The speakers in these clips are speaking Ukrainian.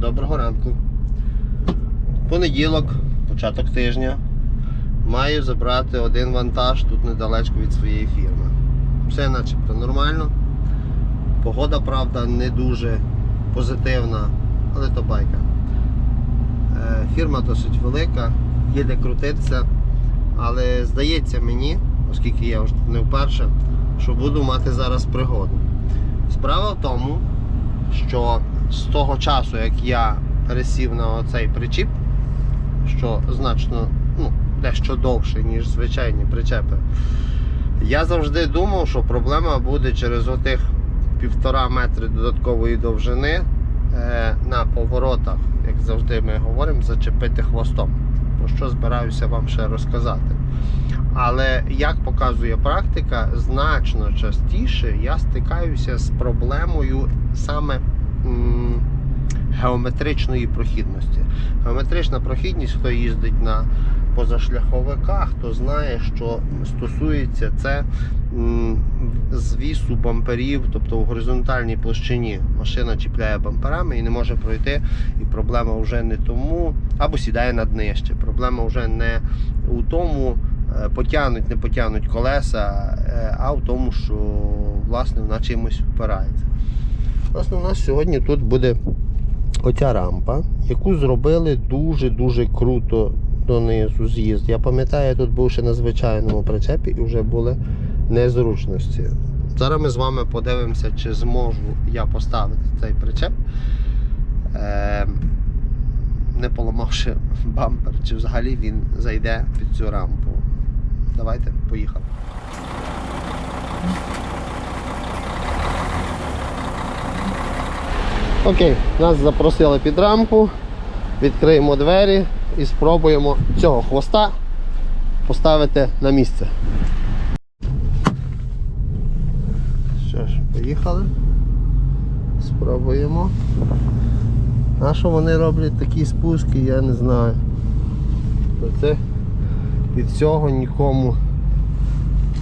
Доброго ранку. Понеділок, початок тижня. Маю забрати один вантаж тут недалечко від своєї фірми. Все начебто нормально. Погода, правда, не дуже позитивна, але то байка. Е, Фірма досить велика, є де крутитися. Але здається мені, оскільки я вже не вперше, що буду мати зараз пригоду. Справа в тому, що з того часу, як я пересів на оцей причіп, що значно ну, дещо довше, ніж звичайні причепи, я завжди думав, що проблема буде через отих півтора метри додаткової довжини е, на поворотах, як завжди ми говоримо, зачепити хвостом. Про що збираюся вам ще розказати. Але як показує практика, значно частіше я стикаюся з проблемою саме геометричної прохідності. Геометрична прохідність, хто їздить на позашляховиках, хто знає, що стосується це звісу бамперів, тобто у горизонтальній площині машина чіпляє бамперами і не може пройти. І проблема вже не тому, або сідає над нижче. Проблема вже не у тому, е, потягнуть, не потягнуть колеса, е, а в тому, що власне вона чимось впирається. Власне, у нас сьогодні тут буде оця рампа, яку зробили дуже-дуже круто донизу з'їзд. Я пам'ятаю, я тут був ще на звичайному причепі і вже були незручності. Зараз ми з вами подивимося, чи зможу я поставити цей причеп, е, не поламавши бампер, чи взагалі він зайде під цю рампу. Давайте, поїхали. Окей, нас запросили під рампу, відкриємо двері і спробуємо цього хвоста поставити на місце. Що ж, поїхали. Спробуємо. А що вони роблять такі спуски, я не знаю. Це від цього нікому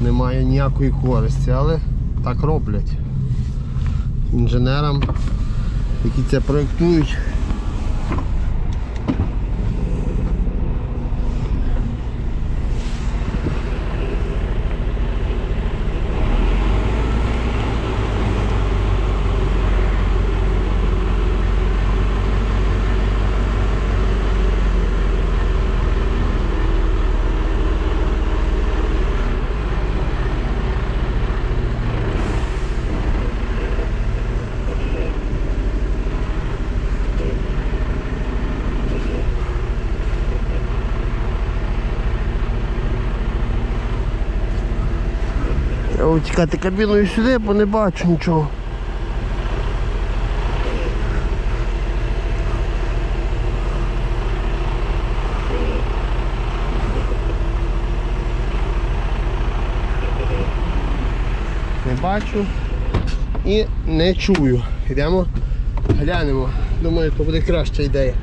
немає ніякої користі, але так роблять. Інженерам які це проєктують. Треба утікати кабіною сюди, бо не бачу нічого. Не бачу і не чую. Йдемо, глянемо. Думаю, то буде краща ідея.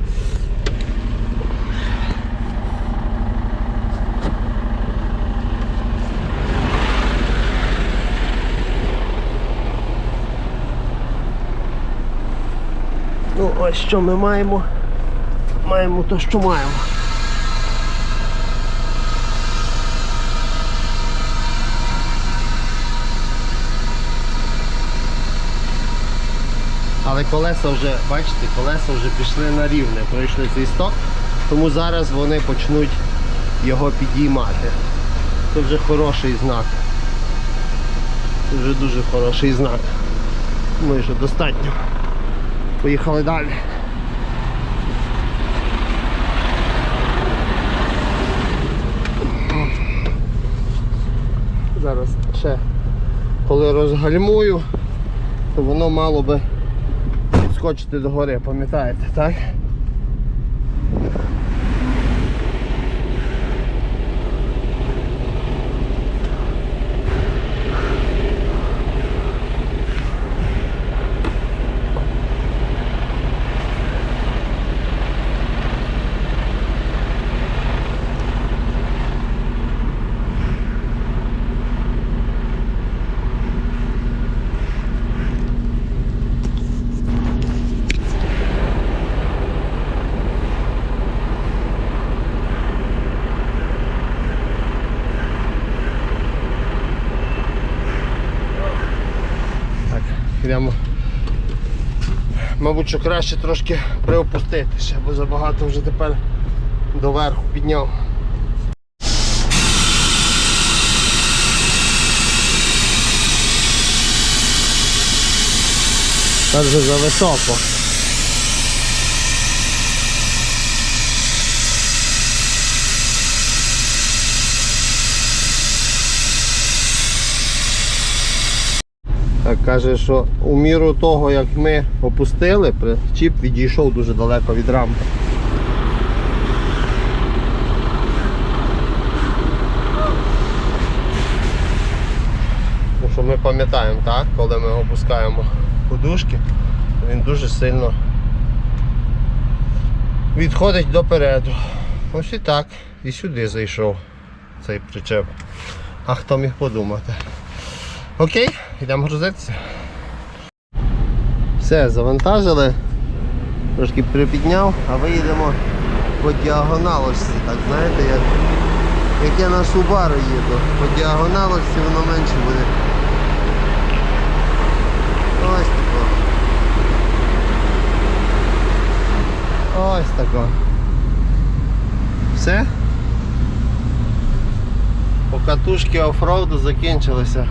Що ми маємо. Маємо то, що маємо. Але колеса вже, бачите, колеса вже пішли на рівне, пройшли цей сток, тому зараз вони почнуть його підіймати. Це вже хороший знак. Це вже дуже хороший знак. Думаю, що достатньо. Поїхали далі. Зараз ще коли розгальмую, то воно мало би підскочити до гори, пам'ятаєте, так? Йдемо. Мабуть, що краще трошки приопустити ще, бо забагато вже тепер доверху підняв. Це вже за каже, що у міру того, як ми опустили, чіп відійшов дуже далеко від рамки. Що ми пам'ятаємо, так, коли ми опускаємо подушки, він дуже сильно відходить допереду. Ось і так, і сюди зайшов цей причеп. А хто міг подумати? Окей, йдемо грузитися. Все, завантажили, трошки припідняв, а виїдемо по діагоналочці, так знаєте, як, як я на Subaru їду. По діагоналочці воно менше буде. Ось тако. Ось тако. Все? Покатушки офроуду закінчилися.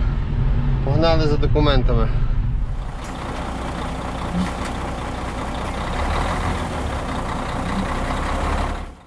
Погнали за документами.